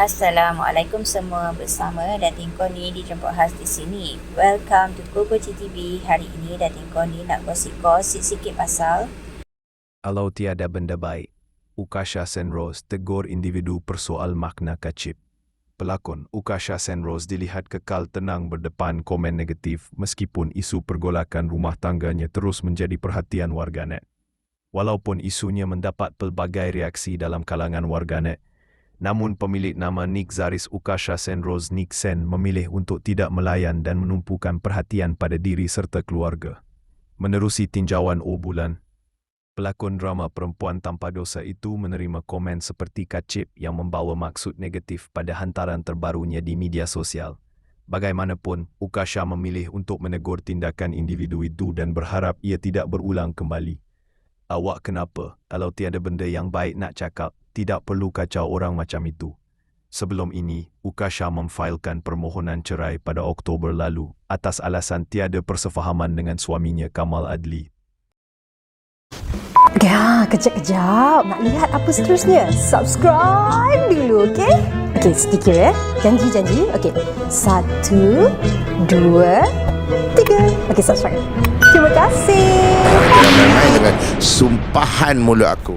Assalamualaikum semua bersama Datin Koni dijemput khas di sini. Welcome to Koko TV. Hari ini Datin Koni nak gosip-gosip sikit pasal Kalau tiada benda baik, Ukasha Senrose tegur individu persoal makna kacip. Pelakon Ukasha Senrose dilihat kekal tenang berdepan komen negatif meskipun isu pergolakan rumah tangganya terus menjadi perhatian warganet. Walaupun isunya mendapat pelbagai reaksi dalam kalangan warganet, namun pemilik nama Nick Zaris Ukasha Senrose Nick Sen memilih untuk tidak melayan dan menumpukan perhatian pada diri serta keluarga. Menerusi tinjauan O Bulan, pelakon drama perempuan tanpa dosa itu menerima komen seperti kacip yang membawa maksud negatif pada hantaran terbarunya di media sosial. Bagaimanapun, Ukasha memilih untuk menegur tindakan individu itu dan berharap ia tidak berulang kembali. Awak kenapa? Kalau tiada benda yang baik nak cakap, tidak perlu kacau orang macam itu. Sebelum ini, Ukasha memfailkan permohonan cerai pada Oktober lalu atas alasan tiada persefahaman dengan suaminya Kamal Adli. Ya, kejap-kejap. Nak lihat apa seterusnya? Subscribe dulu, okey? Okey, sedikit ya. Janji-janji. Okey. Satu, dua, tiga. Okey, subscribe. Terima kasih. Dengan sumpahan mulut aku.